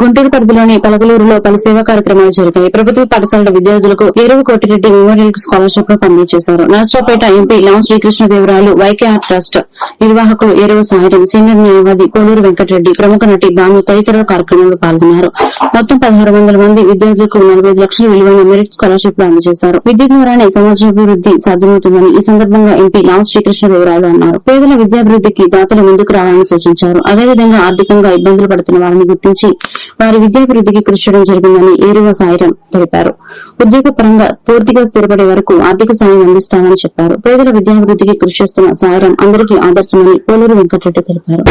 గుంటూరు పరిధిలోని పలగలూరులో పలు సేవా కార్యక్రమాలు జరిగాయి. ప్రభుత్వ పాఠశాలల విద్యార్థులకు ఎరువు కోటిరెడ్డి మెమోరియల్ స్కాలర్షిప్ను పంపిణీ చేశారు నర్సరావుపేట ఎంపీ లాం శ్రీకృష్ణదేవరాయలు వైకేఆర్ ట్రస్ట్ నిర్వాహకులు ఏరవ సాయిరం సీనియర్ న్యాయవాది కోలూరు వెంకటరెడ్డి ప్రముఖ నటి భాను తదితరుల కార్యక్రమంలో పాల్గొన్నారు. మొత్తం పదహారు వందల మంది విద్యార్థులకు నలభై లక్షల విలువైన మెరిట్ స్కాలర్షిప్ అందజేశారు. విద్య ద్వారానే సమాజాభివృద్ధి సాధ్యమవుతుందని ఈ సందర్భంగా ఎంపీ లాం శ్రీకృష్ణదేవరాయలు అన్నారు. పేదల విద్యాభివృద్ధికి దాతలు ముందుకు రావాలని సూచించారు. అదేవిధంగా ఆర్థికంగా ఇబ్బందులు పడుతున్న వారిని గుర్తించి వారి విద్యాభివృద్ధికి కృషి చేయడం జరిగిందని ఏరువ సాయిరం తెలిపారు. ఉద్యోగ పరంగా పూర్తిగా స్థిరపడే వరకు ఆర్థిక సాయం అందిస్తామని చెప్పారు. పేదల విద్యాభివృద్ధికి కృషి చేస్తున్న సాయిరం అందరికీ ఆదర్శమని పోలూరు వెంకటరెడ్డి తెలిపారు.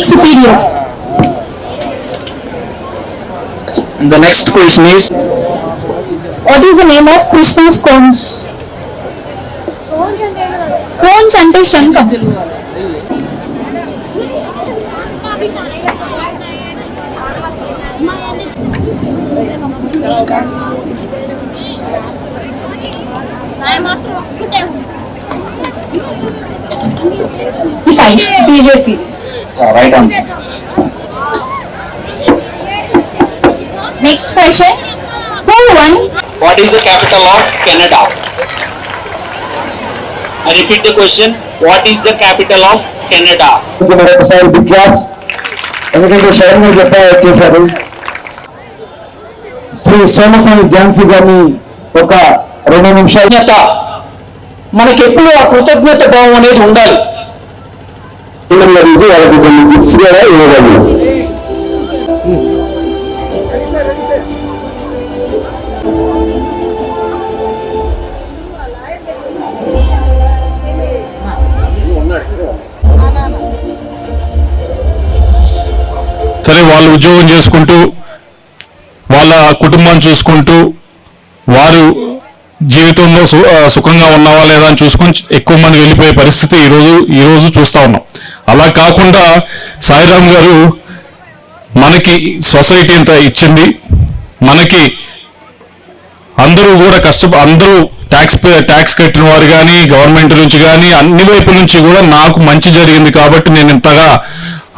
like superior. The next question is What is the name of Krishna's cones? Cones ante Shankam. BJP. right answer. Next question who won What is the capital of Canada? I repeat the question. What is the capital of Canada? మరొకసారి big claps ఎందుకంటే శరణ్ గారు చెప్పా వచ్చేసారు శ్రీ సోమసాని ఝాన్సీ గారిని ఒక రెండు నిమిషాలు కృతజ్ఞత మనకెప్పుడు ఆ కృతజ్ఞత భావం అనేది ఉండాలి గురించి వాళ్ళకి కొన్ని గిఫ్ట్స్ కూడా ఇవ్వగలను. సరే వాళ్ళు ఉద్యోగం చేసుకుంటూ వాళ్ళ కుటుంబం చూసుకుంటూ వారు జీవితంలో సు- సుఖంగా ఉన్నావా లేదా అని చూసుకొని ఎక్కువ మంది వెళ్ళిపోయే పరిస్థితి ఈరోజు ఈరోజు చూస్తా ఉన్నాం. అలా కాకుండా సాయిరామ్ గారు మనకి సొసైటీ ఇంత ఇచ్చింది. మనకి అందరూ కూడా కష్ట అందరూ ట్యాక్స్ ట్యాక్స్ కట్టిన వారు కానీ గవర్నమెంట్ నుంచి కానీ అన్ని వైపుల నుంచి కూడా నాకు మంచి జరిగింది కాబట్టి నేను ఇంతగా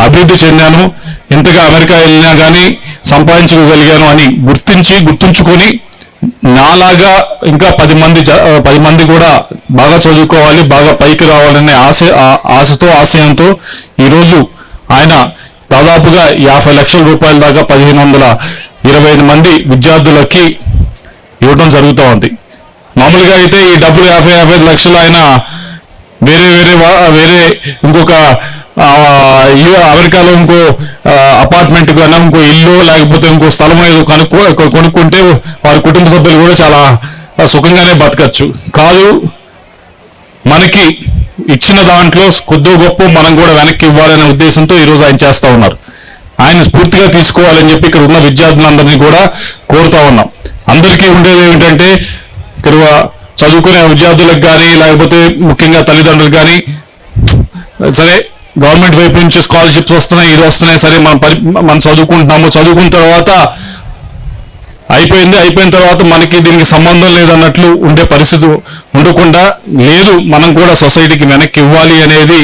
అభివృద్ధి చెందాను. ఇంతగా అమెరికా వెళ్ళినా కానీ సంపాదించుకోగలిగాను అని గుర్తించి గుర్తుంచుకొని నాలాగా ఇంకా పది మంది జ- పది మంది కూడా బాగా చదువుకోవాలి బాగా పైకి రావాలనే ఆశ ఆ- ఆశతో ఆశయంతో ఈరోజు ఆయన దాదాపుగా యాభై లక్షల రూపాయల దాకా పదిహేను వందల ఇరవై ఐదు మంది విద్యార్థులకి ఇవ్వడం జరుగుతూ ఉంది. మామూలుగా అయితే ఈ డబ్బులు యాభై యాభై లక్షలు ఆయన వేరే వేరే వా- వేరే ఇంకొక అమెరికాలో ఇంకో అపార్ట్మెంట్ కానీ ఇంకో ఇల్లు లేకపోతే ఇంకో స్థలం ఏదో కనుక్కో కొనుక్కుంటే వారి కుటుంబ సభ్యులు కూడా చాలా సుఖంగానే బతకచ్చు. కాదు మనకి ఇచ్చిన దాంట్లో కొద్దో గొప్ప మనం కూడా వెనక్కి ఇవ్వాలనే ఉద్దేశంతో ఈరోజు ఆయన చేస్తూ ఉన్నారు. ఆయన స్ఫూర్తిగా తీసుకోవాలని చెప్పి ఇక్కడ ఉన్న విద్యార్థులందరినీ కూడా కోరుతా ఉన్నాం. అందరికీ ఉండేది ఏమిటంటే ఇక్కడ చదువుకునే విద్యార్థులకు కానీ లేకపోతే ముఖ్యంగా తల్లిదండ్రులకు కానీ సరే గవర్నమెంట్ వైపు నుంచి స్కాలర్షిప్స్ వస్తున్నాయి ఇది వస్తున్నాయి సరే మనం పరి మనం చదువుకుంటున్నాము. చదువుకున్న తర్వాత అయిపోయింది అయిపోయిన తర్వాత మనకి దీనికి సంబంధం లేదన్నట్లు ఉండే పరిస్థితి ఉండకుండా లేదు మనం కూడా సొసైటీకి వెనక్కి ఇవ్వాలి అనేది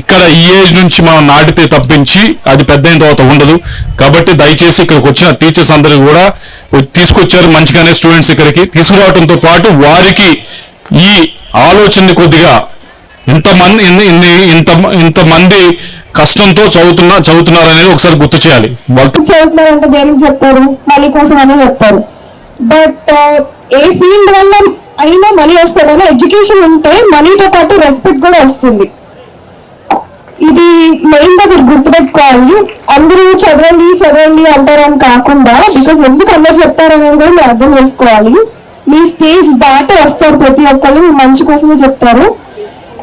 ఇక్కడ ఈ ఏజ్ నుంచి మనం నాటితే తప్పించి అది పెద్ద అయిన తర్వాత ఉండదు. కాబట్టి దయచేసి ఇక్కడికి వచ్చిన టీచర్స్ అందరూ కూడా తీసుకొచ్చారు మంచిగానే స్టూడెంట్స్ ఇక్కడికి. తీసుకురావడంతో పాటు వారికి ఈ ఆలోచనని కొద్దిగా ఇంతమంది ఇన్ని ఇంత ఇంతమంది కష్టంతో చదువుతున్నా చదువుతున్నారు అనేది ఒకసారి గుర్తు చేయాలి. చదువుతున్నారంటే దేనికి చెప్తారు? మనీ కోసం అనే చెప్తారు. బట్ uh, ఏ ఫీల్డ్ వల్ల అయినా మనీ వస్తుంది కానీ ఎడ్యుకేషన్ ఉంటే మనీతో పాటు రెస్పెక్ట్ కూడా వస్తుంది. ఇది మెయిన్గా మీరు గుర్తుపెట్టుకోవాలి. అందరూ చదవండి చదవండి అంటారని కాకుండా బికాస్ ఎందుకు అందరు చెప్తారనేది కూడా మీరు అర్థం చేసుకోవాలి. మీ స్టేజ్ దాటి వస్తారు ప్రతి ఒక్కరు మంచి కోసమే చెప్తారు.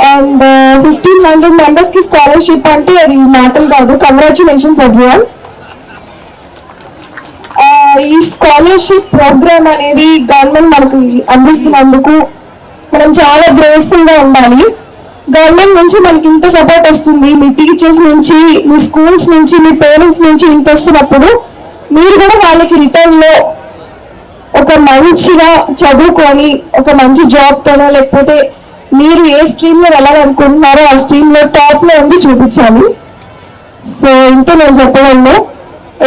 అండ్ ఫిఫ్టీన్ హండ్రెడ్ మెంబర్స్కి స్కాలర్షిప్ అంటే అది మాటలు కాదు. కంగ్రాచులేషన్స్ ఎవ్రీవన్ uh, ఈ స్కాలర్షిప్ ప్రోగ్రామ్ అనేది గవర్నమెంట్ మనకు అందిస్తున్నందుకు మనం చాలా గ్రేట్ఫుల్గా ఉండాలి. గవర్నమెంట్ నుంచి మనకి ఇంత సపోర్ట్ వస్తుంది. మీ టీచర్స్ నుంచి మీ స్కూల్స్ నుంచి మీ పేరెంట్స్ నుంచి ఇంత వస్తున్నప్పుడు మీరు కూడా వాళ్ళకి రిటర్న్లో ఒక మంచిగా చదువుకొని ఒక మంచి జాబ్ తోనో లేకపోతే మీరు ఏ స్ట్రీమ్లో వెళ్ళాలనుకుంటున్నారో ఆ స్ట్రీమ్లో టాప్లో ఉండి చూపించాలి. సో ఇంత నేను చెప్పడంలో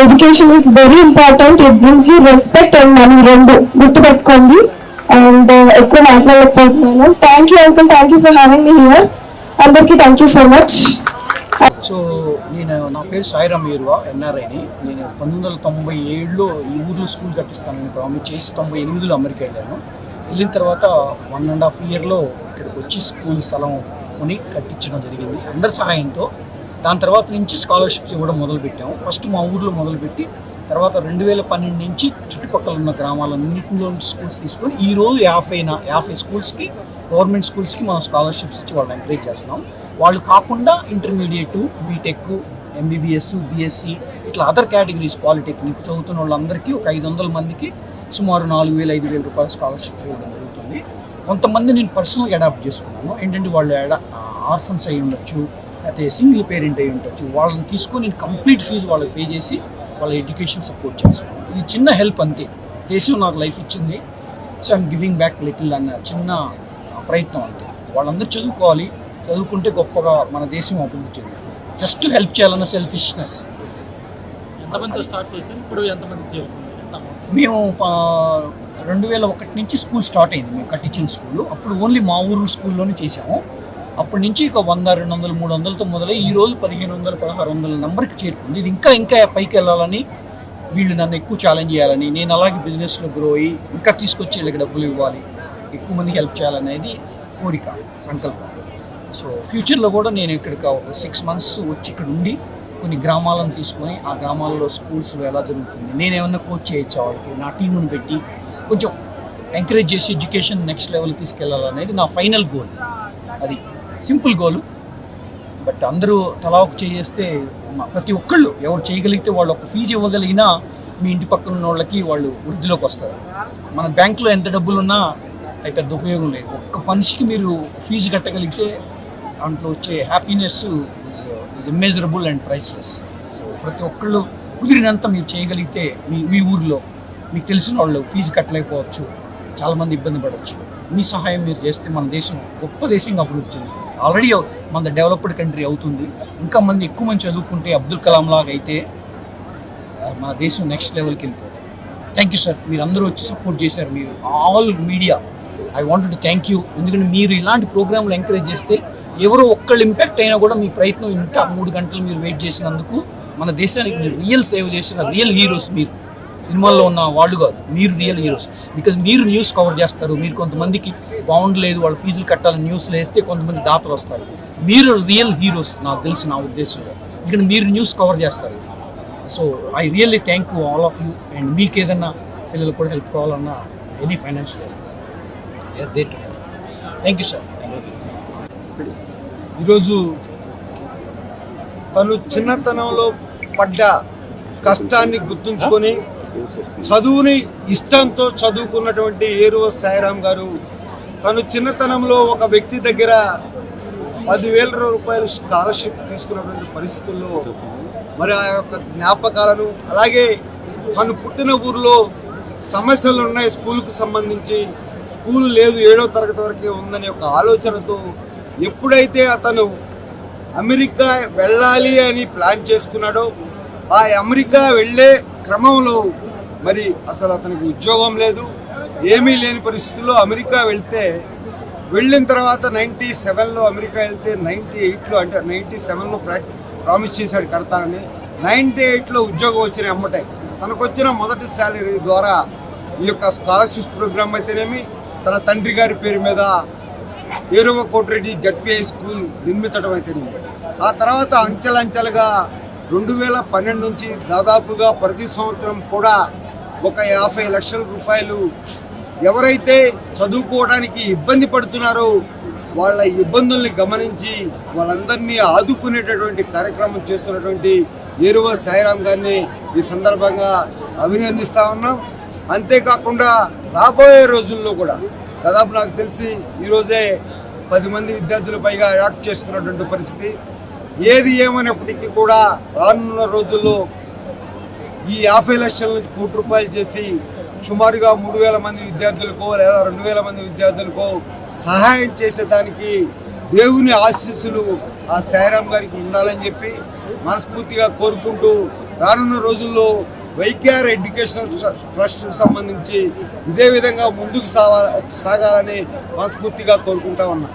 education is very important it brings you respect and money రెండు. గుర్తుపెట్టుకోండి. అండ్ uh, ఎక్కువ మాట్లాడలేకపోతున్నాను. Thank you uncle thank you for having me here అందరికీ thank you so much so నేను నా పేరు సాయిరామ్ ఏరువా ఎన్ఆర్ఐని. నేను పంతొమ్మిది వందల తొంభై ఏడులో ఈ ఊర్లో స్కూల్ కట్టిస్తానని ప్రామిస్ చేసి తొంభై ఎనిమిదిలో అమెరికా వెళ్ళాను. వెళ్ళిన తర్వాత వన్ అండ్ హాఫ్ ఇయర్లో ఇక్కడికి వచ్చి స్కూల్ స్థలం కొని కట్టించడం జరిగింది. అందరి సహాయంతో దాని తర్వాత నుంచి స్కాలర్షిప్స్ ఇవ్వడం మొదలుపెట్టాము. ఫస్ట్ మా ఊర్లో మొదలుపెట్టి తర్వాత రెండు వేల పన్నెండు నుంచి చుట్టుపక్కల ఉన్న గ్రామాలన్నింటిలో స్కూల్స్ తీసుకొని ఈ రోజు యాభై యాభై స్కూల్స్కి గవర్నమెంట్ స్కూల్స్కి మనం స్కాలర్షిప్స్ ఇచ్చి వాళ్ళని ఎంకరేజ్ చేస్తున్నాం. వాళ్ళు కాకుండా ఇంటర్మీడియట్ బీటెక్ ఎంబీబీఎస్ బీఎస్సీ ఇట్లా అదర్ కేటగిరీస్ పాలిటెక్నిక్ చదువుతున్న వాళ్ళందరికీ ఒక ఐదు వందల మందికి సుమారు నాలుగు వేల ఐదు వేల రూపాయల స్కాలర్షిప్ ఇవ్వడం జరుగుతుంది. కొంతమంది నేను పర్సనల్గా అడాప్ట్ చేసుకున్నాను. ఏంటంటే వాళ్ళు ఆర్ఫన్స్ అయి ఉండొచ్చు అయితే సింగిల్ పేరెంట్ అయి ఉండొచ్చు వాళ్ళని తీసుకొని నేను కంప్లీట్ ఫీజు వాళ్ళకి పే చేసి వాళ్ళ ఎడ్యుకేషన్ సపోర్ట్ చేస్తాను. ఇది చిన్న హెల్ప్ అంతే. దేశం నాకు లైఫ్ ఇచ్చింది. So I'm giving back little అన్న చిన్న ప్రయత్నం అంతే. వాళ్ళందరూ చదువుకోవాలి. చదువుకుంటే గొప్పగా మన దేశం అభివృద్ధి చెందుతుంది. జస్ట్ హెల్ప్ చేయాలన్న సెల్ఫిష్నెస్. ఎంతమందితో స్టార్ట్ చేశారు? ఇప్పుడు ఎంతమంది చేరుకుంది మేము రెండు వేల ఒకటి నుంచి స్కూల్ స్టార్ట్ అయింది. మేము కట్టించిన స్కూల్. అప్పుడు ఓన్లీ మా ఊరు స్కూల్లోనే చేసాము అప్పటి నుంచి ఇక వంద రెండు వందలు మూడు వందలతో మొదలై ఈ రోజు పదిహేను వందల పదహారు వందల నెంబర్కి చేరుకుంది. ఇది ఇంకా ఇంకా పైకి వెళ్ళాలని వీళ్ళు నన్ను ఎక్కువ ఛాలెంజ్ చేయాలని నేను అలాగే బిజినెస్లో గ్రో అయ్యి ఇంకా తీసుకొచ్చి వీళ్ళకి డబ్బులు ఇవ్వాలి ఎక్కువ మందికి హెల్ప్ చేయాలనేది కోరిక సంకల్పం. సో ఫ్యూచర్లో కూడా నేను ఇక్కడికి ఒక సిక్స్ మంత్స్ వచ్చి ఇక్కడ ఉండి కొన్ని గ్రామాలను తీసుకొని ఆ గ్రామాల్లో స్కూల్స్లో ఎలా జరుగుతుంది? నేను ఏమన్నా కోచ్ చేయొచ్చా వాళ్ళకి? నా టీముని పెట్టి కొంచెం ఎంకరేజ్ చేసి ఎడ్యుకేషన్ నెక్స్ట్ లెవెల్ తీసుకెళ్ళాలనేది నా ఫైనల్ గోల్ అది సింపుల్ గోల్ బట్ అందరూ తలా ఒక చేస్తే ప్రతి ఒక్కళ్ళు ఎవరు చేయగలిగితే వాళ్ళు ఒక ఫీజు ఇవ్వగలిగినా మీ ఇంటి పక్కన ఉన్న వాళ్ళకి వాళ్ళు వృద్ధిలోకి వస్తారు. మన బ్యాంకులో ఎంత డబ్బులు ఉన్నా అది పెద్ద ఉపయోగం లేదు. ఒక్క మనిషికి మీరు ఫీజు కట్టగలిగితే దాంట్లో వచ్చే happiness is is immeasurable and priceless so ప్రతి ఒక్కళ్ళు కుదిరినంత మీరు చేయగలిగితే మీ మీ ఊర్లో మీకు తెలిసిన వాళ్ళు ఫీజు కట్టలేకపోవచ్చు చాలామంది ఇబ్బంది పడవచ్చు. మీ సహాయం మీరు చేస్తే మన దేశం గొప్ప దేశంగా అభివృద్ధి చెందుతుంది. ఆల్రెడీ మన డెవలప్డ్ కంట్రీ అవుతుంది. ఇంకా మంది ఎక్కువ మంది చదువుకుంటే అబ్దుల్ కలాం లాగా అయితే మన దేశం నెక్స్ట్ లెవెల్కి వెళ్ళిపోతుంది. థ్యాంక్ యూ సార్ మీరు అందరూ వచ్చి సపోర్ట్ చేశారు. మీరు all media I want to thank you ఎందుకంటే మీరు ఇలాంటి ప్రోగ్రాంలు ఎంకరేజ్ చేస్తే ఎవరో ఒక్కళ్ళు ఇంపాక్ట్ అయినా కూడా మీ ప్రయత్నం ఇంత మూడు గంటలు మీరు వెయిట్ చేసినందుకు మన దేశానికి మీరు రియల్ సేవ్ చేసిన రియల్ హీరోస్ మీరు. సినిమాల్లో ఉన్న వాళ్ళు కాదు మీరు రియల్ హీరోస్ బికాజ్ మీరు న్యూస్ కవర్ చేస్తారు మీరు కొంతమందికి బాగుండలేదు వాళ్ళ ఫీజులు కట్టాలని న్యూస్లో వేస్తే కొంతమంది దాతలు వస్తారు. మీరు రియల్ హీరోస్ నాకు తెలిసి నా ఉద్దేశంలో. ఎందుకంటే మీరు న్యూస్ కవర్ చేస్తారు. So I really thank you all of you and మీకు ఏదన్నా పిల్లలు కూడా హెల్ప్ కావాలన్నా any financial they to thank you sir thank you ఈరోజు తను చిన్నతనంలో పడ్డ కష్టాన్ని గుర్తుంచుకొని చదువుని ఇష్టంతో చదువుకున్నటువంటి ఏరువ సాయిరామ్ గారు తను చిన్నతనంలో ఒక వ్యక్తి దగ్గర పదివేల రూపాయలు స్కాలర్షిప్ తీసుకున్నటువంటి పరిస్థితుల్లో మరి ఆ యొక్క జ్ఞాపకాలను అలాగే తను పుట్టిన ఊరిలో సమస్యలు ఉన్నాయి స్కూల్కి సంబంధించి స్కూల్ లేదు ఏడో తరగతి వరకే ఉందనే ఒక ఆలోచనతో ఎప్పుడైతే అతను అమెరికా వెళ్ళాలి అని ప్లాన్ చేసుకున్నాడో ఆ అమెరికా వెళ్ళే క్రమంలో మరి అసలు అతనికి ఉద్యోగం లేదు ఏమీ లేని పరిస్థితుల్లో అమెరికా వెళ్తే వెళ్ళిన తర్వాత నైంటీ సెవెన్లో అమెరికా వెళ్తే నైంటీ ఎయిట్లో అంటే నైంటీ సెవెన్లో ప్రా ప్రామిస్ చేశాడు కడతానని నైంటీ ఎయిట్లో ఉద్యోగం వచ్చిన అమ్మటే తనకు వచ్చిన మొదటి శాలరీ ద్వారా ఈ యొక్క స్కాలర్షిప్ ప్రోగ్రామ్ అయితేనేమి తన తండ్రి గారి పేరు మీద ఏరువ కోటిరెడ్డి జడ్పిఐ స్కూల్ నిర్మించడం అయితేనేమి ఆ తర్వాత అంచెలంచెలుగా రెండు వేల పన్నెండు నుంచి దాదాపుగా ప్రతి సంవత్సరం కూడా ఒక యాభై లక్షల రూపాయలు ఎవరైతే చదువుకోవడానికి ఇబ్బంది పడుతున్నారో వాళ్ళ ఇబ్బందుల్ని గమనించి వాళ్ళందరినీ ఆదుకునేటటువంటి కార్యక్రమం చేస్తున్నటువంటి ఏరువ సాయిరామ్ గారిని ఈ సందర్భంగా అభినందిస్తా ఉన్నాం. అంతేకాకుండా రాబోయే రోజుల్లో కూడా దాదాపు నాకు తెలిసి ఈరోజే పది మంది విద్యార్థులు పైగా అడాప్ట్ చేసుకున్నటువంటి పరిస్థితి. ఏది ఏమైనప్పటికీ కూడా రానున్న రోజుల్లో ఈ యాభై లక్షల నుంచి కోటి రూపాయలు చేసి సుమారుగా మూడు వేల మంది విద్యార్థులకో లేదా రెండు వేల మంది విద్యార్థులకో సహాయం చేసేదానికి దేవుని ఆశీస్సులు ఆ సాయిరామ్ గారికి ఉండాలని చెప్పి మనస్ఫూర్తిగా కోరుకుంటూ రానున్న రోజుల్లో వైకేఆర్ ఎడ్యుకేషనల్ ట్రస్ట్కు సంబంధించి ఇదే విధంగా ముందుకు సాగాలని మనస్ఫూర్తిగా కోరుకుంటా ఉన్నా.